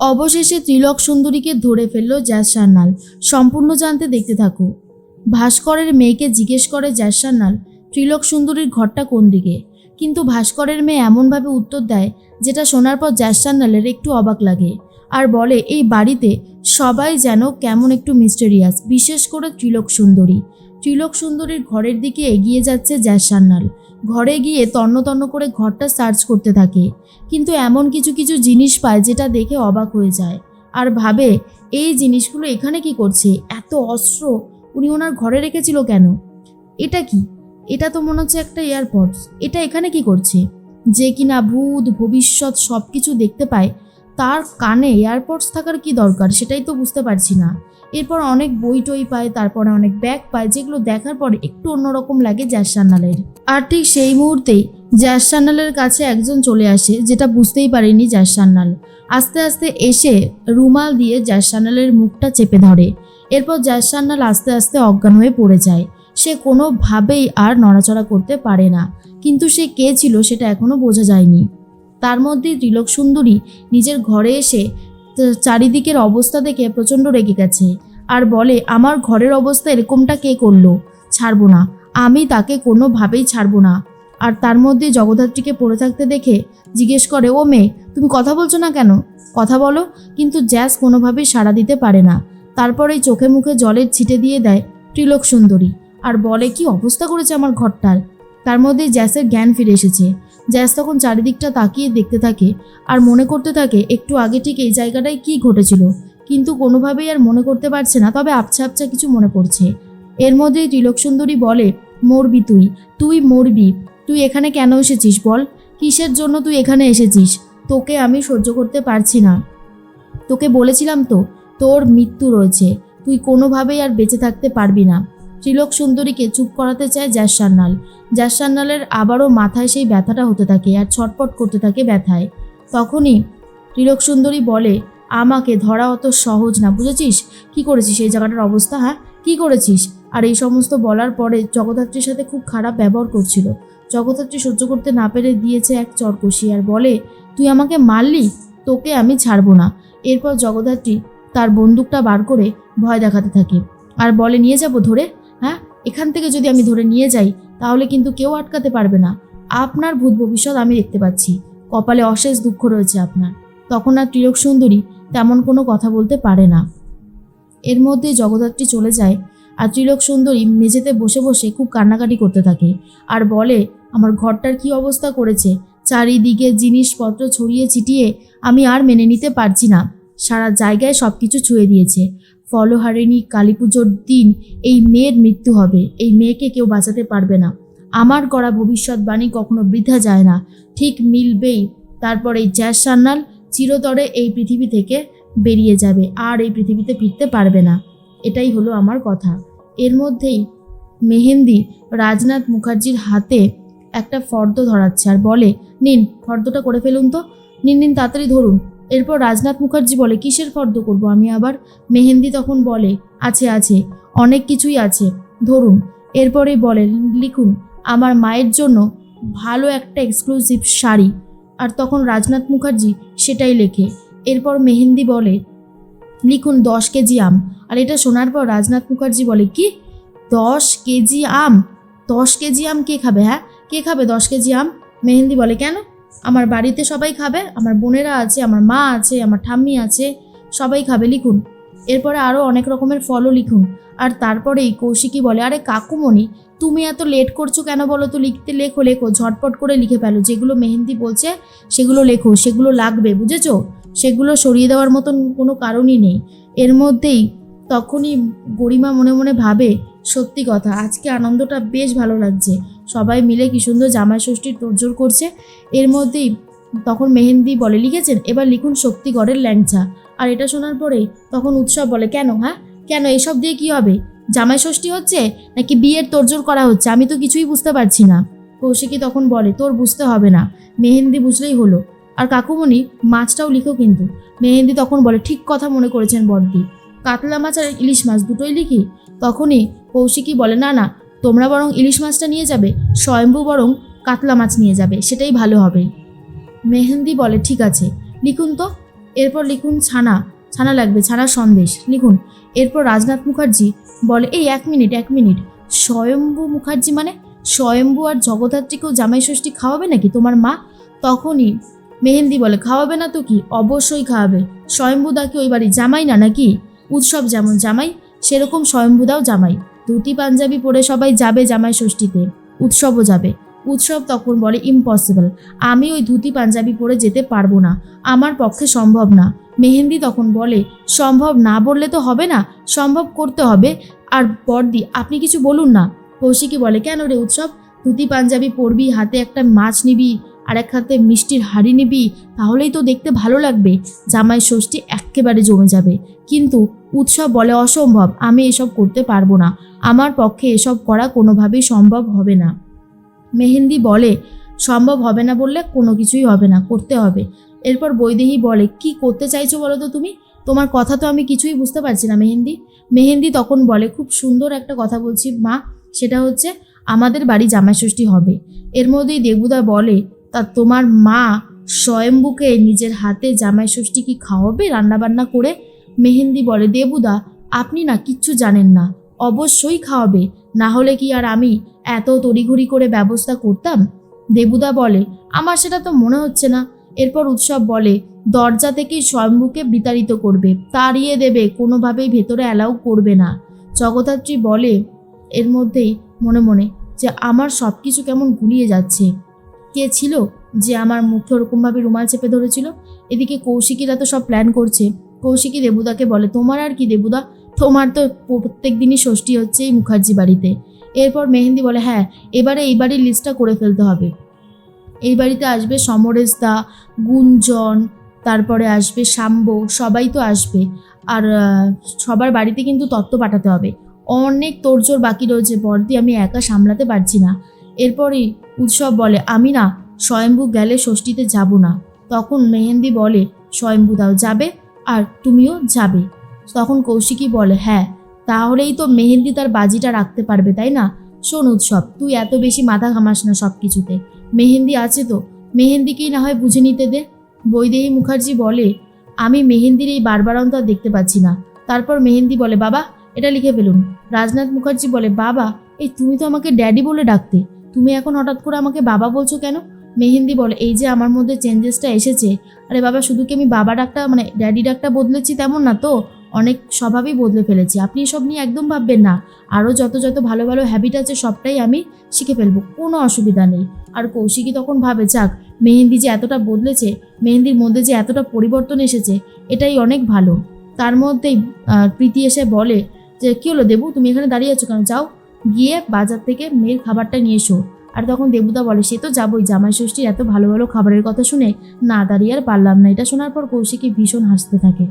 অবশেষে ত্রিলক সুন্দরীকে ধরে ফেলল জ্যাস সান্যাল। সম্পূর্ণ জানতে দেখতে থাকো। ভাস্করের মেয়েকে জিজ্ঞেস করে জ্যাস সান্যাল, ত্রিলক সুন্দরীর ঘরটা কোন দিকে? কিন্তু ভাস্করের মেয়ে এমনভাবে উত্তর দেয়, যেটা শোনার পর জ্যাস সান্যালের একটু অবাক লাগে। আর বলে, এই বাড়িতে সবাই যেন কেমন একটু মিস্টেরিয়াস বিশেষ করে ত্রিলোক সুন্দরী। ত্রিলোক সুন্দরীর ঘরের দিকে এগিয়ে যাচ্ছে জ্যাস সান্যাল। ঘরে গিয়ে তন্ন তন্ন করে ঘরটা সার্চ করতে থাকে। কিন্তু এমন কিছু কিছু জিনিস পায় যেটা দেখে অবাক হয়ে যায়। আর ভাবে, এই জিনিসগুলো এখানে কি করছে? এত অস্ত্র, উনি ওনার ঘরে রেখেছিল কেন? এটা কি? এটা তো মনে হচ্ছে একটা এয়ারপডস। এটা এখানে কি করছে? যে কিনা ভূত, ভবিষ্যৎ সব কিছু দেখতে পায় তার কানে এয়ারপডস থাকার কি দরকার সেটাই তো বুঝতে পারছি না। এরপর অনেক বই টই পায়, তারপরে অনেক ব্যাগ পায়, যেগুলো দেখার পর একটু অন্যরকম লাগে জ্যাস আর ঠিক সেই মুহূর্তেই জ্যাস কাছে একজন চলে আসে, যেটা বুঝতেই পারেনি জ্যাস আস্তে আস্তে এসে রুমাল দিয়ে জ্যাস মুখটা চেপে ধরে। এরপর জ্যাস আস্তে আস্তে অজ্ঞান হয়ে পড়ে যায়। সে কোনোভাবেই আর নড়াচড়া করতে পারে না। কিন্তু সে কে ছিল সেটা এখনও বোঝা যায়নি। তার মধ্যে ত্রিলোক সুন্দরী নিজের ঘরে এসে চারিদিকের অবস্থা দেখে প্রচণ্ড রেগে গেছে। আর বলে, আমার ঘরের অবস্থা এরকমটা কে করল? ছাড়বো না। আমি তাকে কোনোভাবেই ছাড়বো না। আর তার মধ্যে জগদ্ধাত্রীকে পড়ে থাকতে দেখে জিজ্ঞেস করে, ও মেয়ে, তুমি কথা বলছো না কেন? কথা বলো, কিন্তু জ্যাস কোনোভাবেই সাড়া দিতে পারে না। তারপরেই চোখে মুখে জলের ছিটে দিয়ে দেয় ত্রিলোক সুন্দরী। আর বলে, কি অবস্থা করেছে আমার ঘরটার? তার মধ্যে জ্যাসের জ্ঞান ফিরে এসেছে। জ্যাস তখন চারিদিকটা তাকিয়ে দেখতে থাকে আর মনে করতে থাকে, একটু আগে ঠিক এই জায়গাটায় কি ঘটেছিল। কিন্তু কোনোভাবেই আর মনে করতে পারছে না, তবে আবছা আবছা কিছু মনে পড়ছে। এর মধ্যেই ত্রিলোক সুন্দরী বলে, মরবি তুই তুই মরবি, তুই এখানে কেন এসেছিস বল? কিসের জন্য তুই এখানে এসেছিস? তোকে আমি সহ্য করতে পারছি না। তোকে বলেছিলাম তো, তোর মৃত্যু রয়েছে, তুই কোনোভাবেই আর বেঁচে থাকতে পারবি না। ত্রিলোক সুন্দরীকে চুপ করাতে চায় জ্যাস সান্যালের আবারও মাথায় সেই ব্যথাটা হতে থাকে আর ছটপট করতে থাকে ব্যথায়। তখনই ত্রিলোক সুন্দরী বলে, আমাকে ধরা অত সহজ না, বুঝেছিস? কি করেছিস এই জায়গাটার অবস্থা হ্যাঁ? কি করেছিস? আর এই সমস্ত বলার পরে জগদ্ধাত্রীর সাথে খুব খারাপ ব্যবহার করছিল। জগদ্ধাত্রী সহ্য করতে না পেরে দিয়েছে এক চরকষি আর বলে, তুই আমাকে মারলি? তোকে আমি ছাড়বো না। এরপর জগদ্ধাত্রী তার বন্দুকটা বার করে ভয় দেখাতে থাকে। আর বলে, নিয়ে যাব ধরে? এখান থেকে যদি আমি ধরে নিয়ে যাই, তাহলে কিন্তু কেউ আটকাতে পারবে না। আপনার ভূত ভবিষ্যৎ আমি দেখতে পাচ্ছি। কপালে অশেষ দুঃখ রয়েছে আপনার। তখন আর ত্রিলোক সুন্দরী তেমন কোনো কথা বলতে পারে না। এর মধ্যে জগদ্ধাত্রী চলে যায় আর ত্রিলোক সুন্দরী মেঝেতে বসে বসে খুব কান্নাকাটি করতে থাকে আর বলে, আমার ঘরটার কি অবস্থা করেছে? চারিদিকে জিনিসপত্র ছড়িয়ে ছিটিয়ে আমি আর মেনে নিতে পারছি না। সারা জায়গায় সব কিছু ছুঁয়ে দিয়েছে। ফলহারিণী কালী পুজোর দিন এই মেয়ের মৃত্যু হবে। এই মেয়েকে কেউ বাঁচাতে পারবে না। আমার করা ভবিষ্যৎবাণী কখনো বৃথা যায় না। ঠিক মিলবেই। তারপর এই জ্যাস সান্যাল চিরতরে এই পৃথিবী থেকে বেরিয়ে যাবে। আর এই পৃথিবীতে ফিরতে পারবে না। এটাই হলো আমার কথা। এর মধ্যেই মেহেন্দি রাজনাথ মুখার্জির হাতে একটা ফর্দ ধরাচ্ছে আর বলে, নিন, ফর্দটা করে ফেলুন তো। নিন নিন, তাড়াতাড়ি ধরুন। এরপর রাজনাথ মুখার্জি বলে, কিসের ফর্দ করব আমি আবার? মেহেন্দি তখন বলে, আছে আছে, অনেক কিছুই আছে, ধরুন। এরপরেই বলে, লিখুন, আমার মায়ের জন্য ভালো একটা এক্সক্লুসিভ শাড়ি। আর তখন রাজনাথ মুখার্জি সেটাই লেখে। এরপর মেহেন্দি বলে, লিখুন দশ কেজি আম। আর এটা শোনার পর রাজনাথ মুখার্জি বলে, কি? দশ কেজি আম? দশ কেজি আম কে খাবে হ্যাঁ? কে খাবে দশ কেজি আম? মেহেন্দি বলে, কেন? আমার বাড়িতে সবাই খাবে, আমার বোনেরা আছে, আমার মা আছে, আমার ঠাম্মি আছে, সবাই খাবে, লিখুন। এরপরে আরও অনেক রকমের ফলও লিখুন। আর তারপরেই কৌশিকী বলে, আরে কাকুমণি, তুমি এত লেট করছ কেন বলো তো? লিখতে লেখো লেখো, ঝটপট করে লিখে ফেলো। যেগুলো মেহেন্দি বলছে, সেগুলো লেখো, সেগুলো লাগবে, বুঝেছ? সেগুলো সরিয়ে দেওয়ার মতন কোনো কারণই নেই। এর মধ্যেই তখনই গরিমা মনে মনে ভাবে, সত্যি কথা, আজকে আনন্দটা বেশ ভালো লাগছে। সবাই মিলে কি সুন্দর জামাই ষষ্ঠীর তোড়জোড় করছে। এর মধ্যেই তখন মেহেন্দি বলে লিখেছেন, এবার লিখুন শক্তিগড়ের ল্যাংচা। আর এটা শোনার পরেই তখন উৎসব বলে, কেন হ্যাঁ? কেন, এসব দিয়ে কি হবে? জামাই ষষ্ঠী হচ্ছে নাকি বিয়ের তোড়জোড় করা হচ্ছে? আমি তো কিছুই বুঝতে পারছি না। কৌশিকী তখন বলে, তোর বুঝতে হবে না, মেহেন্দি বুঝলেই হলো। আর কাকুমণি, মাছটাও লিখো কিন্তু। মেহেন্দি তখন বলে, ঠিক কথা মনে করেছেন বড়দি। কাতলা মাছ আর ইলিশ মাছ দুটোই লিখি? তখনই কৌশিকী বলে, না না তোমরা বরং ইলিশ মাছটা নিয়ে যাবে, স্বয়ম্ভু বরং কাতলা মাছ নিয়ে যাবে, সেটাই ভালো হবে। মেহেন্দি বলে, ঠিক আছে। লিখুন তো। এরপর লিখুন ছানা। ছানা লাগবে, ছানা সন্দেশ। লিখুন। এরপর রাজনাথ মুখার্জি বলে, এই এক মিনিট এক মিনিট। স্বয়ম্ভু মুখার্জি মানে? স্বয়ম্ভু আর জগদ্ধাত্রীকেও জামাই ষষ্ঠী খাওয়াবে নাকি? তোমার মা তখনই মেহেন্দি বলে, খাওয়াবে না তো কি? অবশ্যই খাওয়াবে। স্বয়ম্ভুদা কি ওই বাড়ি জামাই না নাকি? উৎসব যেমন জামাই, সেরকম স্বয়ম্ভুদাও জামাই। ধুতি পাঞ্জাবি পরে সবাই যাবে জামাই ষষ্ঠীতে উৎসবও যাবে। উৎসব তখন বলে ইম্পসিবল আমি ওই ধুতি পাঞ্জাবি পরে যেতে পারব না। আমার পক্ষে সম্ভব না। মেহেন্দি তখন বলে, সম্ভব না বললে তো হবে না। সম্ভব করতে হবে। আর বর্দি, আপনি কিছু বলুন না। কৌশিকী বলে, কেন রে উৎসব? ধুতি পাঞ্জাবি পরবি, হাতে একটা মাছ নিবি, আর এক হাতে মিষ্টির হাড়ি নিবি, তাহলেই তো দেখতে ভালো লাগবে। জামাই ষষ্ঠী একেবারে জমে যাবে। কিন্তু উৎসব বলে অসম্ভব, আমি এসব করতে পারব না। আমার পক্ষে এসব করা কোনোভাবেই সম্ভব হবে না। মেহেন্দি বলে, সম্ভব হবে না বললে কোনো কিছুই হবে না, করতে হবে। এরপর বৈদেহী বলে, কি করতে চাইছো বলো তো তুমি? তোমার কথা তো আমি কিছুই বুঝতে পারছি না, মেহেন্দি। মেহেন্দি তখন বলে, খুব সুন্দর একটা কথা বলছি, মা। সেটা হচ্ছে, আমাদের বাড়ি জামাইষষ্ঠী হবে। এর মধ্যেই দেবুদা বলে, তা তোমার মা স্বয়ম্বুকে নিজের হাতে জামাইষষ্ঠী কি খাওয়াবে? রান্নাবান্না করে মেহেন্দি বলে, দেবুদা, আপনি না কিচ্ছু জানেন না। অবশ্যই খাওয়াবে। না হলে কি আর আমি এত তড়িঘড়ি করে ব্যবস্থা করতাম? দেবুদা বলে, আমার সেটা তো মনে হচ্ছে না। এরপর উৎসব বলে, দরজা থেকেই স্বয়ম্ভুকে বিতাড়িত করবে। তাড়িয়ে দেবে, কোনোভাবেই ভেতরে অ্যালাউ করবে না। জগদ্ধাত্রী বলে, এর মধ্যেই মনে মনে যে আমার সব কিছু কেমন গুলিয়ে যাচ্ছে। কে ছিল যে আমার মুখে ওরকমভাবে রুমাল চেপে ধরেছিল? এদিকে কৌশিকীরা তো সব প্ল্যান করছে। কৌশিকী দেবুদাকে বলে, তোমার আর কি দেবুদা? তোমার তো প্রত্যেক দিনই ষষ্ঠী হচ্ছে এই মুখার্জি বাড়িতে। এরপর মেহেন্দি বলে হ্যাঁ এবারে এই বাড়ির লিস্টটা করে ফেলতে হবে। এই বাড়িতে আসবে সমরেশ দা, গুঞ্জন, তারপরে আসবে শাম্ব, সবাই তো আসবে। আর সবার বাড়িতে কিন্তু তত্ত্ব পাঠাতে হবে। অনেক তোড়জোড় বাকি রয়েছে, বর্দি আমি একা সামলাতে পারছি না। এরপরই উৎসব বলে, আমি না, স্বয়ম্ভু গেলে ষষ্ঠীতে যাব না। তখন মেহেন্দি বলে, স্বয়ম্ভু দাও, যাবে? আর তুমিও যাবে। তখন কৌশিকী বলে হ্যাঁ তাহলেই তো মেহেন্দি তার বাজিটা রাখতে পারবে, তাই না? শোন উৎসব, তুই এত বেশি মাথা ঘামাস না সব কিছুতে মেহেন্দি আছে তো, মেহেন্দিকেই না হয় বুঝে নিতে দে। বৈদেহী মুখার্জি বলে, আমি মেহেন্দির এই বারবারন্ত আর দেখতে পাচ্ছি না। তারপর মেহেন্দি বলে, বাবা, এটা লিখে ফেলুন। রাজনাথ মুখার্জি বলে, বাবা, এই তুমি তো আমাকে ড্যাডি বলে ডাকতে। তুমি এখন হঠাৎ করে আমাকে বাবা বলছো কেন? মেহেন্দি বলে, এই যে আমার মধ্যে চেঞ্জেসটা এসেছে। আরে বাবা, শুধু কি আমি বাবা ডাকটা মানে ড্যাডি ডাকটা বদলেছি তেমন না তো? অনেক স্বভাবই বদলে ফেলেছি। আপনি এসব নিয়ে একদম ভাববেন না। আরও যত যত ভালো ভালো হ্যাবিট আছে, সবটাই আমি শিখে ফেলব। কোনো অসুবিধা নেই। আর কৌশিকী তখন ভাবে, যাক, মেহেন্দি যে এতটা বদলেছে, মেহেন্দির মধ্যে যে এতটা পরিবর্তন এসেছে, এটাই অনেক ভালো। তার মধ্যেই প্রীতি এসে বলে যে, কী হলো দেবু? তুমি এখানে দাঁড়িয়ে আছো কেন? যাও, গিয়ে বাজার থেকে মেয়ের খাবারটা নিয়ে এসো। আর তখন দেবুদা বলে, সে তো যাবই, জামাই ষষ্ঠীর এত ভালো ভালো খাবারের কথা শুনে না দাঁড়িয়ে আর পারলাম না। এটা শোনার পর কৌশিকী ভীষণ হাসতে থাকে।